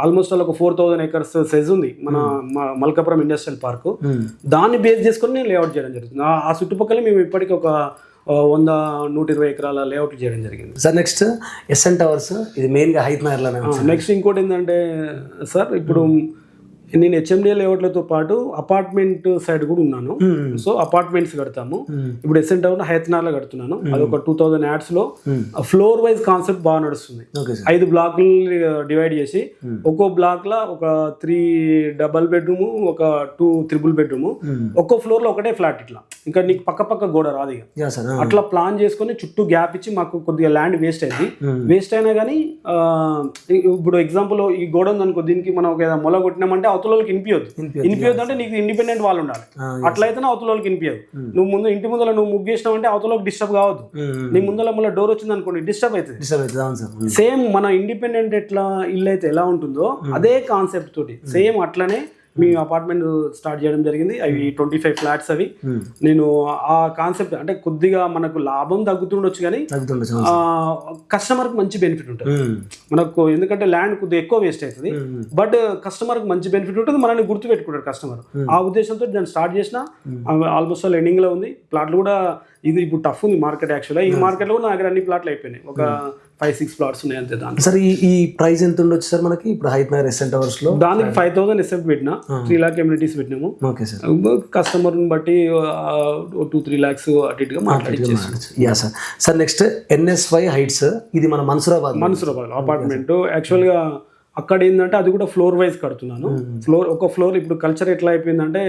ఆల్మోస్ట్ ఆల్ ఒక ఫోర్ థౌసండ్ ఎకర్స్ సైజ్ ఉంది మన మల్కాపురం ఇండస్ట్రియల్ పార్క్ దాన్ని బేస్ చేసుకొని నేను లేఅవుట్ చేయడం జరుగుతుంది. ఆ- చుట్టుపక్కల మేము ఇప్పటికి ఒక వంద నూట ఇరవై ఎకరాల లేఅవుట్ చేయడం జరిగింది. సార్ నెక్స్ట్ ఎస్ఎన్ టవర్స్ ఇది మెయిన్గా హైత్ నగర్లోనే నెక్స్ట్ ఇంకోటి ఏంటంటే సార్ ఇప్పుడు నేను హెచ్ఎండిఏ లేఅవుట్లతో పాటు అపార్ట్మెంట్ సైడ్ కూడా ఉన్నాను. సో అపార్ట్మెంట్స్ కడతాము. ఇప్పుడు ఎస్ఎన్ టౌన్ హైతనార్లో కడుతున్నాను. అది ఒక టూ థౌసండ్ యాడ్స్లో ఫ్లోర్ వైజ్ కాన్సెప్ట్ బాగా నడుస్తుంది. ఐదు బ్లాక్లు డివైడ్ చేసి ఒక్కో బ్లాక్లో ఒక త్రీ డబల్ బెడ్రూమ్ ఒక టూ త్రిబుల్ బెడ్రూమ్ ఒక్కో ఫ్లోర్లో ఒకటే ఫ్లాట్ ఇట్లా. ఇంకా నీకు పక్క పక్క గోడ రాదు ఇక. అట్లా ప్లాన్ చేసుకొని చుట్టూ గ్యాప్ ఇచ్చి మాకు కొద్దిగా ల్యాండ్ వేస్ట్ అయింది. వేస్ట్ అయినా కానీ ఇప్పుడు ఎగ్జాంపుల్ ఈ గోడ ఉంది అనుకో దీనికి మనం ఒక ఏదైనా మొల కొట్టినామంటే అవతల వాళ్ళకి వినిపించదు వినిపించదు అంటే నీకు ఇండిపెండెంట్ వాళ్ళు ఉండాలి అట్లయితేనే అవతల వాళ్ళకి వినిపించదు నువ్వు ముందు ఇంటి ముందర నువ్వు ముగ్గు చేసినావు అంటే అవతల వాళ్ళకి డిస్టర్బ్ కావద్దు నీ ముందర మళ్ళీ డోర్ వచ్చింది అనుకోండి డిస్టర్బ్ అవుతుంది డిస్టర్బ్ అవుతుంది సేమ్ మన ఇండిపెండెంట్ ఎట్లా ఇల్లు అయితే ఎలా ఉంటుందో అదే కాన్సెప్ట్ తోటి సేమ్ అట్లనే మీ అపార్ట్మెంట్ స్టార్ట్ చేయడం జరిగింది. అవి ట్వంటీ ఫైవ్ ఫ్లాట్స్ అవి నేను ఆ కాన్సెప్ట్ అంటే కొద్దిగా మనకు లాభం తగ్గుతుండొచ్చు కానీ కస్టమర్కి మంచి బెనిఫిట్ ఉంటుంది. మనకు ఎందుకంటే ల్యాండ్ కొద్దిగా ఎక్కువ వేస్ట్ అవుతుంది. బట్ కస్టమర్కి మంచి బెనిఫిట్ ఉంటుంది. మనల్ని గుర్తు పెట్టుకుంటారు కస్టమర్ ఆ ఉద్దేశంతో దాన్ని స్టార్ట్ చేసిన ఆల్మోస్ట్ ఆల్ ఎండింగ్లో ఉంది. ప్లాట్లు కూడా ఇది ఇప్పుడు టఫ్ ఉంది మార్కెట్ యాక్చువల్గా ఈ మార్కెట్లో కూడా నా దగ్గర అన్ని ప్లాట్లు అయిపోయినాయి. ఒక ఫైవ్ సిక్స్ ప్లాట్స్ ఉన్నాయి అంతే దాని సార్ ఈ ఈ ప్రైస్ ఎంత ఉండొచ్చు సార్ మనకి? ఇప్పుడు హైత్ నగర్ ఎస్ఎన్ టవర్స్లో దానికి ఫైవ్ థౌసండ్ ఎస్ఎఫ్ పెట్టినా త్రీ లాక్ ఎమ్యూనిటీస్ పెట్టినాము. Okay sir. కస్టమర్ని బట్టి టూ త్రీ ల్యాక్స్ అటు ఇటుగా మాట్లాడిచ్చేసి yeah sir sir next NSY heights ఇది మన మన్సూరాబాద్. మనసురాబాద్ అపార్ట్మెంట్ యాక్చువల్గా అక్కడ ఏంటంటే అది కూడా ఫ్లోర్ వైజ్ కడుతున్నాను. ఫ్లోర్ ఒక ఫ్లోర్ ఇప్పుడు కల్చర్ ఎట్లా అయిపోయిందంటే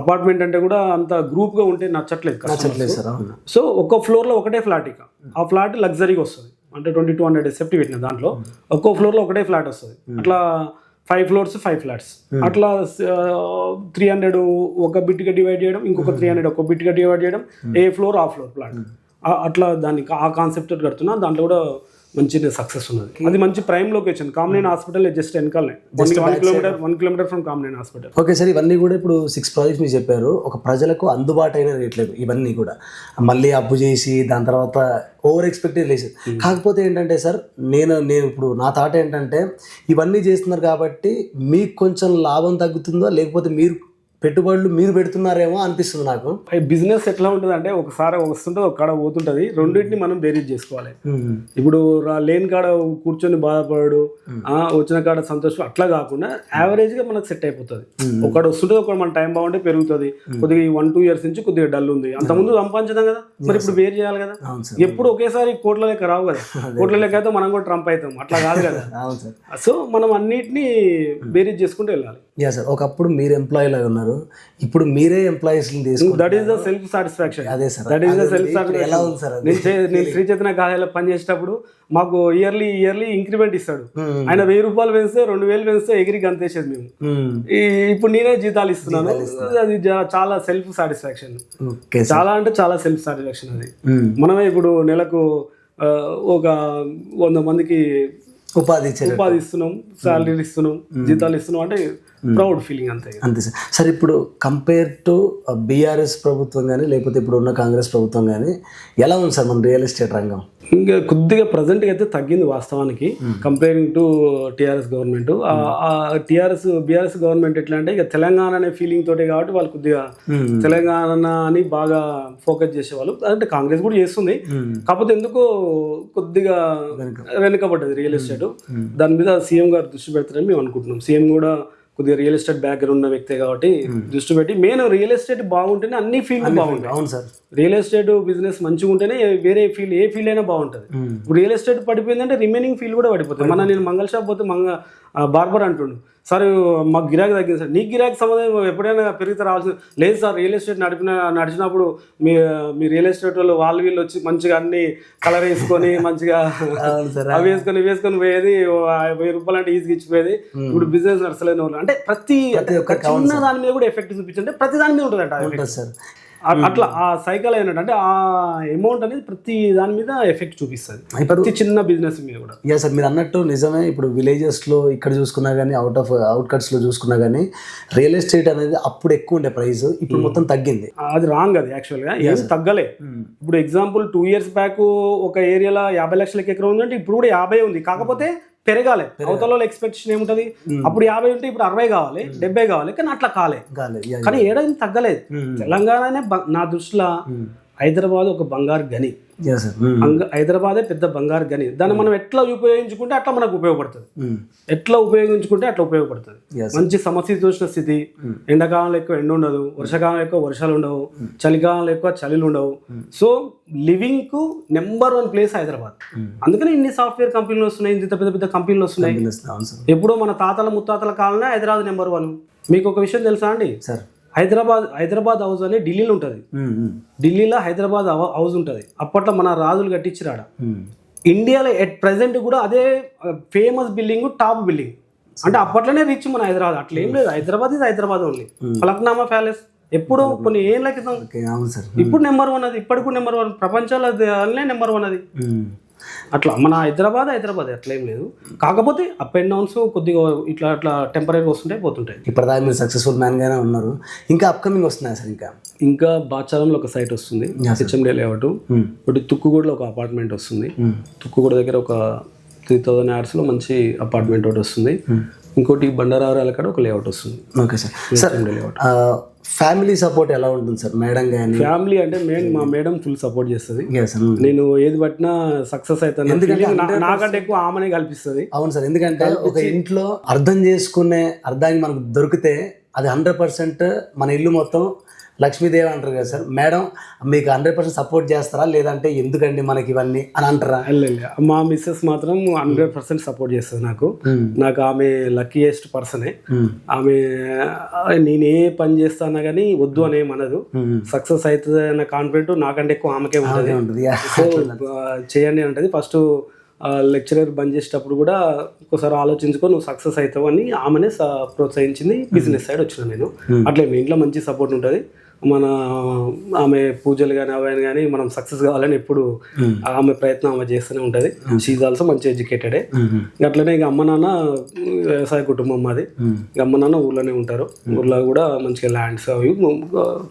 అపార్ట్మెంట్ అంటే కూడా అంత గ్రూప్గా ఉంటే నచ్చట్లేదు customers. లేదు సార్ సో ఒక్క ఫ్లోర్లో ఒకటే ఫ్లాట్ ఇక. ఆ ఫ్లాట్ లగ్జరీగా వస్తుంది. అంటే ట్వంటీ టూ హండ్రెడ్ సేఫ్టీ పెట్టిన దాంట్లో ఒక్కో ఫ్లోర్లో ఒకటే ఫ్లాట్ వస్తుంది. అట్లా ఫైవ్ ఫ్లోర్స్ ఫైవ్ ఫ్లాట్స్ అట్లా త్రీ హండ్రెడ్ ఒక బిట్గా డివైడ్ చేయడం ఇంకొక త్రీ హండ్రెడ్ ఒక బిట్గా డివైడ్ చేయడం ఏ ఫ్లోర్ ఆ ఫ్లోర్ ప్లాట్ అట్లా దానికి ఆ కాన్సెప్ట్ కడుతున్నా దాంట్లో కూడా మంచి సక్సెస్ ఉన్నది. అది మంచి prime location Kamineni hospital just వెనకాలనే. One kilometer one kilometer from Kamineni hospital okay sir ఇవన్నీ కూడా ఇప్పుడు సిక్స్ ప్రాజెక్ట్స్ మీరు చెప్పారు. ఒక ప్రజలకు అందుబాటు అయిన రేట్లేదు ఇవన్నీ కూడా. మళ్ళీ అప్పు చేసి దాని తర్వాత ఓవర్ ఎక్స్పెక్టెడ్ లేదు కాకపోతే ఏంటంటే సార్ నేను నేను ఇప్పుడు నా థాట్ ఏంటంటే ఇవన్నీ చేస్తున్నారు కాబట్టి మీకు కొంచెం లాభం తగ్గుతుందో లేకపోతే మీరు పెట్టుబడులు మీరు పెడుతున్నారేమో అనిపిస్తుంది నాకు. బిజినెస్ ఎట్లా ఉంటుంది అంటే ఒకసారి వస్తుంటుంది ఒక కాడ పోతుంటది. రెండింటిని మనం బేరీజ్ చేసుకోవాలి. ఇప్పుడు లేని కాడ కూర్చొని బాధపడు ఆ, వచ్చిన కాడ సంతోషం అట్లా కాకుండా యావరేజ్గా మనకు సెట్ అయిపోతుంది. ఒకటి వస్తుంటుంది ఒకటి మన టైం బాగుంటే పెరుగుతుంది. కొద్దిగా ఈ వన్ టూ ఇయర్స్ నుంచి కొద్దిగా డల్ ఉంది. అంత ముందు సంపాదించదాం కదా? మరి ఇప్పుడు వేరు చేయాలి కదా? ఎప్పుడు ఒకేసారి కోట్ల లెక్క రావు కదా? కోట్ల లెక్క అయితే మనం కూడా ట్రంప్ అవుతాం. అట్లా కాదు కదా? అవును సార్. సో మనం అన్నిటిని బేరీజ్ చేసుకుంటూ వెళ్ళాలి. ఒకప్పుడు మీరు ఎంప్లాయీ లాగా ఉన్నారు ఇప్పుడు మీరే ఎంప్లాయీస్ తీసుకుంటారు that is the self satisfaction అదే sir. That is the self ఇప్పుడు ఎలా ఉంది సార్ అది? నేను శ్రీ చైతన్య కాలేజీలో పనిచేసేటప్పుడు మాకు ఇయర్లీ ఇయర్లీ ఇంక్రిమెంట్ ఇస్తాడు. మ్మ్. ఆయన వెయ్యి రూపాయలు పెంచితే రెండు వేలు పెంచితే ఎగిరి గంతేసేది మేము. ఈ ఇప్పుడు నేనే జీతాలు ఇస్తున్నాను. అది చాలా సెల్ఫ్ సాటిస్ఫాక్షన్ చాలా అంటే చాలా సెల్ఫ్ సాటిస్ఫాక్షన్ అది. మ్మ్. మనమే ఇప్పుడు నెలకు ఒక వంద మందికి ఉపాధి ఉపాధి ఇస్తున్నాం శాలరీలు ఇస్తున్నాం జీతాలు ఇస్తున్నాం. అంటే ప్రౌడ్ ఫీలింగ్ అంతే అంతే సార్. సార్ ఇప్పుడు కంపేర్ టు బీఆర్ఎస్ ప్రభుత్వం కానీ లేకపోతే ఇప్పుడు ఉన్న కాంగ్రెస్ ప్రభుత్వం కానీ ఎలా ఉంది సార్ మన రియల్ ఎస్టేట్ రంగం? ఇంకా కొద్దిగా ప్రజెంట్ అయితే తగ్గింది వాస్తవానికి. Comparing to TRS government. TRS BRS government ఎట్లా అంటే ఇక తెలంగాణ అనే ఫీలింగ్ తోటి కాబట్టి వాళ్ళు కొద్దిగా తెలంగాణ అని బాగా ఫోకస్ చేసేవాళ్ళు. అంటే కాంగ్రెస్ కూడా చేస్తుంది. కాకపోతే ఎందుకో కొద్దిగా వెనుకబడ్డది రియల్ ఎస్టేట్. దాని మీద సీఎం గారు దృష్టి పెడతారని మేము అనుకుంటున్నాం. సీఎం కూడా కొద్దిగా రియల్ ఎస్టేట్ బ్యాక్గ్రౌండ్ ఉన్న వ్యక్తే కాబట్టి దృష్టి పెట్టి మెయిన్ రియల్ ఎస్టేట్ బాగుంటేనే అన్ని ఫీల్డ్ బాగుంటాయి. అవును సార్. రియల్ ఎస్టేట్ బిజినెస్ మంచిగా ఉంటేనే వేరే ఫీల్డ్ ఏ ఫీల్డ్ అయినా బాగుంటుంది. ఇప్పుడు రియల్ ఎస్టేట్ పడిపోయిందంటే రిమైనింగ్ ఫీల్డ్ కూడా పడిపోతుంది. మన నేను మంగళ షాప్ పోతే మంగ బార్బర్ అంటుండు. సార్ మాకు గిరాకీ తగ్గింది సార్. నీకు గిరాకీ సంబంధం ఎప్పుడైనా పెరిగితే రావాల్సింది లేదు సార్ రియల్ ఎస్టేట్ నడిపిన నడిచినప్పుడు మీ మీ రియల్ ఎస్టేట్ వాళ్ళు వాళ్ళు వీళ్ళు వచ్చి మంచిగా అన్ని కలర్ వేసుకొని మంచిగా అవి వేసుకొని వేసుకొని పోయేది వెయ్యి రూపాయలు అంటే ఈజీగా ఇచ్చిపోయేది. ఇప్పుడు బిజినెస్ నడసలేని వాళ్ళు. అంటే ప్రతి చిన్న దాని మీద కూడా ఎఫెక్ట్ చూపించండి. ప్రతి దాని మీద ఉంటుంది అంట సార్. అట్లా ఆ సైకిల్ అంటే ఆ అమౌంట్ అనేది ప్రతి దాని మీద ఎఫెక్ట్ చూపిస్తుంది. ప్రతి చిన్న బిజినెస్ మీద కూడా. యా సార్ మీరు అన్నట్టు నిజమే. ఇప్పుడు విలేజెస్లో ఇక్కడ చూసుకున్నా కానీ అవుట్ ఆఫ్ అవుట్కట్స్లో చూసుకున్నా కానీ రియల్ ఎస్టేట్ అనేది అప్పుడు ఎక్కువ ఉండే ప్రైస్ ఇప్పుడు మొత్తం తగ్గింది. అది రాంగ్ అది యాక్చువల్గా ఏం తగ్గలే. ఇప్పుడు ఎగ్జాంపుల్ టూ ఇయర్స్ బ్యాక్ ఒక ఏరియాలో యాభై లక్షలకి ఎకరం ఉందంటే ఇప్పుడు కూడా యాభై ఉంది. కాకపోతే పెరగాలి. అవతల ఎక్స్పెక్టేషన్ ఏముంటది? అప్పుడు యాభై ఉంటే ఇప్పుడు అరవై కావాలి డెబ్బై కావాలి కానీ అట్లా కాలే. కానీ ఏడాది తగ్గలేదు. తెలంగాణనే నా దృష్టిలో హైదరాబాద్ ఒక బంగారు గని. అంగ- హైదరాబాదే పెద్ద బంగారు గని. దాన్ని మనం ఎట్లా ఉపయోగించుకుంటే అట్లా మనకు ఉపయోగపడుతుంది. ఎట్లా ఉపయోగించుకుంటే అట్లా ఉపయోగపడుతుంది. మంచి సమశీతోష్ణ స్థితి. ఎండాకాలంలో ఎక్కువ ఎండ ఉండదు వర్షాకాలంలో ఎక్కువ వర్షాలు ఉండవు చలికాలంలో ఎక్కువ చలిలు ఉండవు. సో లివింగ్కు నెంబర్ వన్ ప్లేస్ హైదరాబాద్. అందుకని ఇన్ని సాఫ్ట్వేర్ కంపెనీలు వస్తున్నాయి ఇంత పెద్ద పెద్ద కంపెనీలు వస్తున్నాయి. ఎప్పుడో మన తాతల ముత్తాతల కాలంలో హైదరాబాద్ నెంబర్ వన్. మీకు ఒక విషయం తెలుసా అండి? సార్ హైదరాబాద్ హైదరాబాద్ హౌస్ అని ఢిల్లీలో ఉంటుంది. ఢిల్లీలో హైదరాబాద్ హౌస్ ఉంటుంది. అప్పట్లో మన రాజులు కట్టించిరాడ ఇండియాలో ఎట్ ప్రెసెంట్ కూడా అదే ఫేమస్ బిల్డింగ్ టాప్ బిల్డింగ్ అంటే అప్పట్లోనే రిచ్ మన హైదరాబాద్. అట్లా ఏం లేదు. హైదరాబాద్ ఇది హైదరాబాద్ ఓన్లీ ఫలక్నామా ప్యాలెస్ ఎప్పుడు కొన్ని ఏళ్ళ క్రితం. ఓకే అవును సార్. ఇప్పుడు నెంబర్ వన్ అది. ఇప్పటికి నెంబర్ వన్ ప్రపంచంలో నెంబర్ వన్ అది. అట్లా మన హైదరాబాద్ హైదరాబాద్ అట్లా ఏం లేదు. కాకపోతే అప్ అండ్ డౌన్స్ కొద్దిగా ఇట్లా అట్లా టెంపరీ వస్తుంటాయి పోతుంటాయి. ఇప్పటిదాకా మీరు సక్సెస్ఫుల్ మ్యాన్ గానే ఉన్నారు. ఇంకా అప్కమింగ్ వస్తున్నాయి సార్ ఇంకా? ఇంకా బాచారంలో ఒక సైట్ వస్తుంది హెచ్ఎండి లేఅవుట్ ఒకటి తుక్కుగూడలో ఒక అపార్ట్మెంట్ వస్తుంది. తుక్కుగూడ దగ్గర ఒక త్రీ థౌజండ్ యార్డ్స్లో మంచి అపార్ట్మెంట్ ఒకటి వస్తుంది. ఇంకోటి బండారాల కాడ ఒక లేఅవుట్ వస్తుంది. Okay sir layout family support ఎలా ఉంటుంది సార్? మేడం కానీ ఫ్యామిలీ అంటే మెయిన్ మా మేడం ఫుల్ సపోర్ట్ చేస్తుంది. నేను ఏది పట్టినా సక్సెస్ అవుతాను నా- నాకంటే ఎక్కువ ఆమెనే కల్పిస్తుంది. అవును సార్ ఎందుకంటే ఒక ఇంట్లో అర్థం చేసుకునే అర్థానికి మనకు దొరికితే అది హండ్రెడ్ పర్సెంట్ మన ఇల్లు మొత్తం లక్ష్మీదేవి అంటారు కదా సార్. మేడం మీకు హండ్రెడ్ పర్సెంట్ సపోర్ట్ చేస్తారా? లేదంటే ఎందుకండి మనకి ఇవన్నీ అని అంటారా? మా మిస్సెస్ మాత్రం హండ్రెడ్ పర్సెంట్ సపోర్ట్ చేస్తుంది నాకు. నాకు ఆమె లక్కీయెస్ట్ పర్సనే ఆమె ఆ, నేను ఏ పని చేస్తానా కానీ వద్దు అనే మనదు సక్సెస్ అవుతుంది అన్న కాన్ఫిడెంట్ నాకంటే ఎక్కువ ఆమెకే ఉంటుంది. సో చేయండి అంటది. ఫస్ట్ లెక్చరర్ బంద్ చేసేటప్పుడు కూడా ఒకసారి ఆలోచించుకో నువ్వు సక్సెస్ అవుతావు అని ఆమెనే ప్రోత్సహించింది. బిజినెస్ సైడ్ వచ్చిన నేను. అట్లే మీ ఇంట్లో మంచి సపోర్ట్ ఉంటుంది. మన ఆమె పూజలు కానీ అవన్నీ కానీ మనం సక్సెస్ కావాలని ఎప్పుడు ఆమె ప్రయత్నం ఆమె చేస్తూనే ఉంటుంది. షీజ్ ఆల్సో మంచి ఎడ్యుకేటెడే అట్లనే ఇక అమ్మ నాన్న వ్యవసాయ కుటుంబం మాది. ఇక అమ్మ నాన్న ఊర్లోనే ఉంటారు. ఊర్లో కూడా మంచిగా ల్యాండ్స్ అవి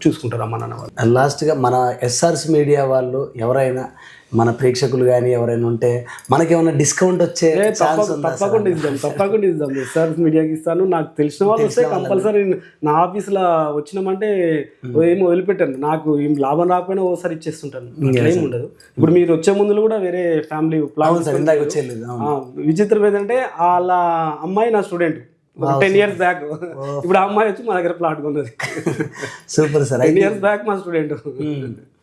చూసుకుంటారు అమ్మ నాన్న వాళ్ళు. లాస్ట్గా మన ఎస్ఆర్స్ మీడియా వాళ్ళు ఎవరైనా మన ప్రేక్షకులు కానీ ఎవరైనా ఉంటే మనకేమైనా డిస్కౌంట్ వచ్చే? తప్పకుండా ఇద్దాం తప్పకుండా ఇద్దాం. సార్ మీడియాకి ఇస్తాను. నాకు తెలిసిన వాళ్ళు వస్తే కంపల్సరీ నా ఆఫీస్లో వచ్చినామంటే ఏమి వదిలిపెట్టాను. నాకు ఏం లాభం రాకపోయినా ఓసారి ఇచ్చేస్తుంటాను. ఏం ఉండదు. ఇప్పుడు మీరు వచ్చే ముందు కూడా వేరే ఫ్యామిలీ. విచిత్రం ఏంటంటే వాళ్ళ అమ్మాయి నా స్టూడెంట్. టెన్ ఇయర్స్ బ్యాక్ ఇప్పుడు ఆ అమ్మాయి వచ్చి మా దగ్గర ప్లాట్ కొన్నది. Super sir. Ten years back మా స్టూడెంట్.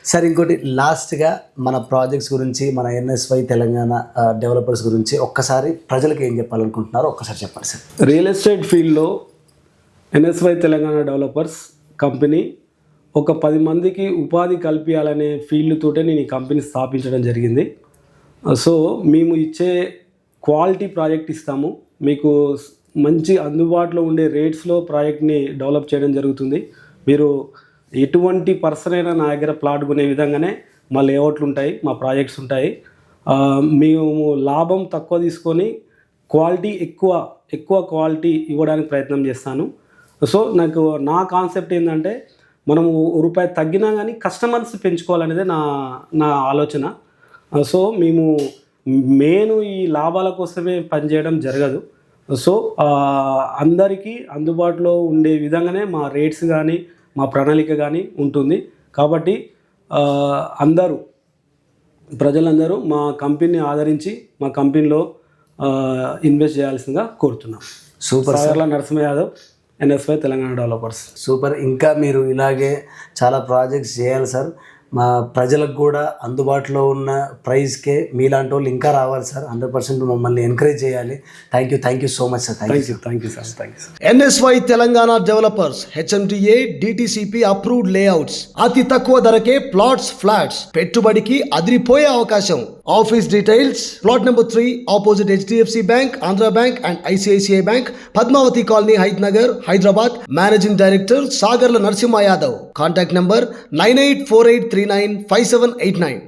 సార్ ఇంకోటి లాస్ట్గా మన ప్రాజెక్ట్స్ గురించి మన ఎన్ఎస్వై తెలంగాణ డెవలపర్స్ గురించి ఒక్కసారి ప్రజలకు ఏం చెప్పాలనుకుంటున్నారో ఒక్కసారి చెప్పండి సార్. రియల్ ఎస్టేట్ ఫీల్డ్లో ఎన్ఎస్వై తెలంగాణ డెవలపర్స్ కంపెనీ ఒక పది మందికి ఉపాధి కల్పించాలనే ఫీల్డ్తోటే నేను ఈ కంపెనీ స్థాపించడం జరిగింది. సో మేము ఇచ్చే క్వాలిటీ ప్రాజెక్ట్ ఇస్తాము. మీకు మంచి అందుబాటులో ఉండే రేట్స్లో ప్రాజెక్ట్ని డెవలప్ చేయడం జరుగుతుంది. మీరు ఎటువంటి పర్సన్ అయినా నా దగ్గర ప్లాట్ కొనే విధంగానే మా లేఅవుట్లు ఉంటాయి మా ప్రాజెక్ట్స్ ఉంటాయి. మేము లాభం తక్కువ తీసుకొని క్వాలిటీ ఎక్కువ ఎక్కువ క్వాలిటీ ఇవ్వడానికి ప్రయత్నం చేస్తాను. సో నాకు నా కాన్సెప్ట్ ఏంటంటే మనము రూపాయి తగ్గినా కానీ కస్టమర్స్ పెంచుకోవాలనేదే నా నా ఆలోచన. సో మేము మెయిన్ ఈ లాభాల కోసమే పనిచేయడం జరగదు. సో అందరికీ అందుబాటులో ఉండే విధంగానే మా రేట్స్ కానీ మా ప్రణాళిక కానీ ఉంటుంది. కాబట్టి అందరూ ప్రజలందరూ మా కంపెనీని ఆదరించి మా కంపెనీలో ఇన్వెస్ట్ చేయాల్సిందిగా కోరుతున్నాం. Super Sagarla Narasimha Yadav NSY Telangana developers. Super. ఇంకా మీరు ఇలాగే చాలా ప్రాజెక్ట్స్ చేయాలి సార్. మా ప్రజలకు కూడా అందుబాటులో ఉన్న ప్రైస్కే మీలాంటి వాళ్ళు ఇంకా రావాలి సార్. హండ్రెడ్ పర్సెంట్ మమ్మల్ని ఎంకరేజ్ చేయాలి. Thank you thank you so much sir thank you thank you thank you sir thank you sir NSY Telangana developers HMDA DTCP approved layouts అతి తక్కువ ధరకే ప్లాట్స్ ఫ్లాట్స్ పెట్టుబడికి అదిరిపోయే అవకాశం. Office details plot number three opposite HDFC bank Andhra bank and ICICI bank Padmavathi colony Hayath Nagar Hyderabad managing director Sagarla Narasimha Yadav contact number nine eight four eight three nine five seven eight nine